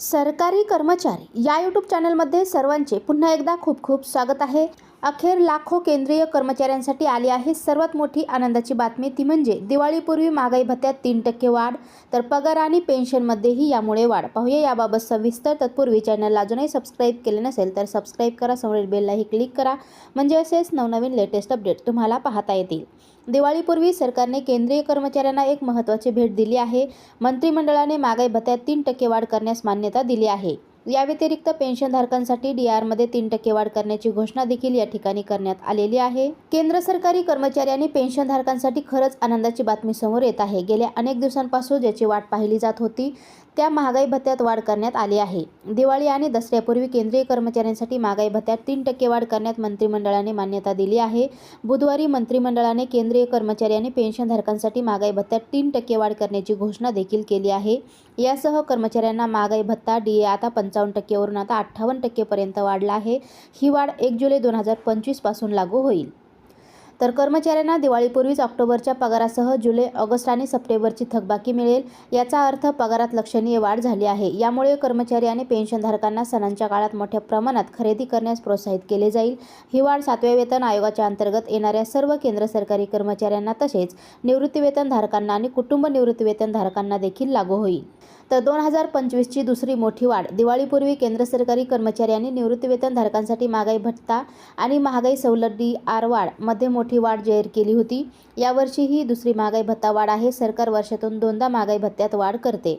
सरकारी कर्मचारी या यूट्यूब चॅनलमध्ये सर्वांचे पुन्हा एकदा खूप खूप स्वागत आहे. अखेर लाखो केंद्रीय कर्मचाऱ्यांसाठी आली आहे. सर्वात मोठी आनंदाची बातमी ती म्हणजे दिवाळीपूर्वी महागाई भत्त्यात तीन टक्के वाढ तर पगार आणि पेन्शनमध्येही यामुळे वाढ. पाहूया याबाबत सविस्तर तत्पूर्वी चॅनलला अजूनही सबस्क्राईब केले नसेल तर सबस्क्राईब करा समोरील बेललाही क्लिक करा. म्हणजे असेच नवनवीन लेटेस्ट अपडेट तुम्हाला पाहता येतील. दिवाळीपूर्वी सरकारने केंद्रीय कर्मचाऱ्यांना एक महत्त्वाची भेट दिली आहे. मंत्रिमंडळाने महागाई भत्त्यात तीन टक्के वाढ करण्यास मान्यता दिली आहे. या व्यतिरिक्त पेन्शनधारकांसाठी डी आरमध्ये तीन टक्के वाढ करण्याची घोषणा देखील या ठिकाणी करण्यात आलेली आहे. केंद्र सरकारी कर्मचारी आणि पेन्शनधारकांसाठी खरंच आनंदाची बातमी समोर येत आहे. गेल्या अनेक दिवसांपासून ज्याची वाट पाहिली जात होती त्या महागाई भत्त्यात वाढ करण्यात आली आहे. दिवाळी आणि दसऱ्यापूर्वी केंद्रीय कर्मचाऱ्यांसाठी महागाई भत्त्यात तीन टक्के वाढ करण्यात मंत्रिमंडळाने मान्यता दिली आहे. बुधवारी मंत्रिमंडळाने केंद्रीय कर्मचारी आणि पेन्शनधारकांसाठी महागाई भत्त्यात तीन टक्के वाढ करण्याची घोषणा देखील केली आहे. यासह कर्मचाऱ्यांना महागाई भत्ता डी ए आता पंचावन्न टक्केवरून आता अठ्ठावन्न टक्केपर्यंत वाढला आहे. ही वाढ एक जुलै दोन हजार पंचवीसपासून लागू होईल. तर कर्मचाऱ्यांना दिवाळीपूर्वीच ऑक्टोबरच्या पगारासह जुलै ऑगस्ट आणि सप्टेंबरची थकबाकी मिळेल याचा अर्थ पगारात लक्षणीय वाढ झाली आहे. यामुळे कर्मचारी आणि पेन्शनधारकांना सणांच्या काळात मोठ्या प्रमाणात खरेदी करण्यास प्रोत्साहित केले जाईल. ही वाढ सातव्या वेतन आयोगाच्या अंतर्गत येणाऱ्या सर्व केंद्र सरकारी कर्मचाऱ्यांना तसेच निवृत्तीवेतनधारकांना आणि कुटुंब निवृत्तीवेतनधारकांना देखील लागू होईल. तर दोन हजार पंचवीसची दुसरी मोठी वाढ. दिवाळीपूर्वी केंद्र सरकारी कर्मचाऱ्यांनी निवृत्तीवेतनधारकांसाठी महागाई भत्ता आणि महागाई सवलत डी आरमध्ये मोठी वाढ जाहीर केली होती. यावर्षी ही दुसरी महागाई भत्ता वाढ आहे. सरकार वर्षातून दोनदा महागाई भत्त्यात वाढ करते.